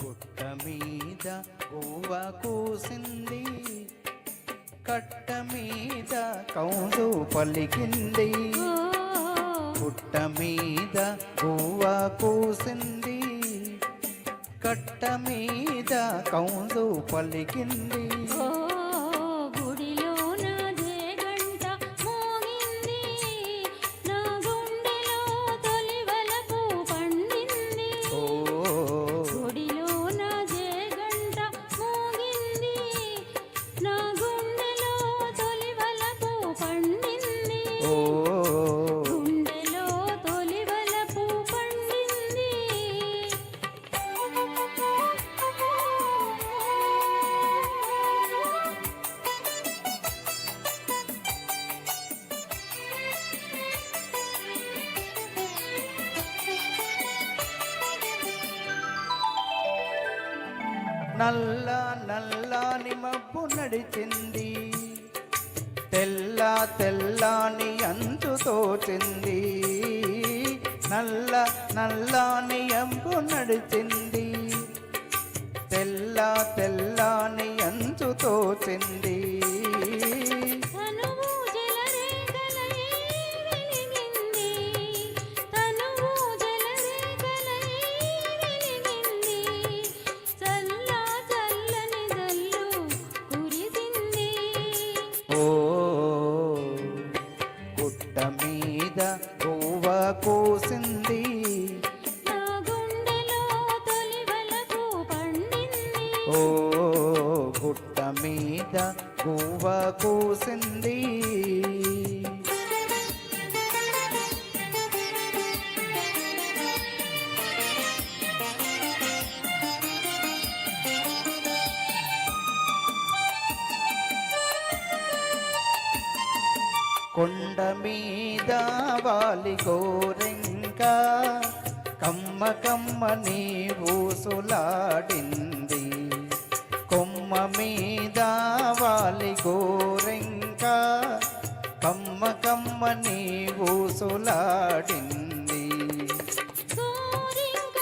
పుట్ట మీద గువ్వ కూసింది. కట్ట మీద కౌలు పలికింది. పుట్ట మీద గువ్వ కూసింది. కట్ట మీద కౌలు పలికింది. నల్ల నల్లాని మబ్బు నడిచింది. తెల్ల తెల్లాని అంచు తోచింది. నల్ల నల్లాని అంబు నడిచింది. తెల్ల తెల్లాని ఓ గుట్ట మీద గువ్వ కూసింది. కొండ మీద వాలి గోరింక కమ్మ కమ్మ నీ ఊసులాడింది కొమ్మ మీద వాలి గోరెంక. కమ్మ కమ్మ నీ ఊసులాడింది గోరింక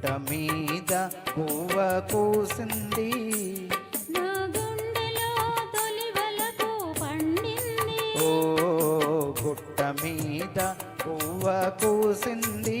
గుట్ట మీద పువ్వ కూసింది ఓ గుట్ట మీద పువ్వ కూసింది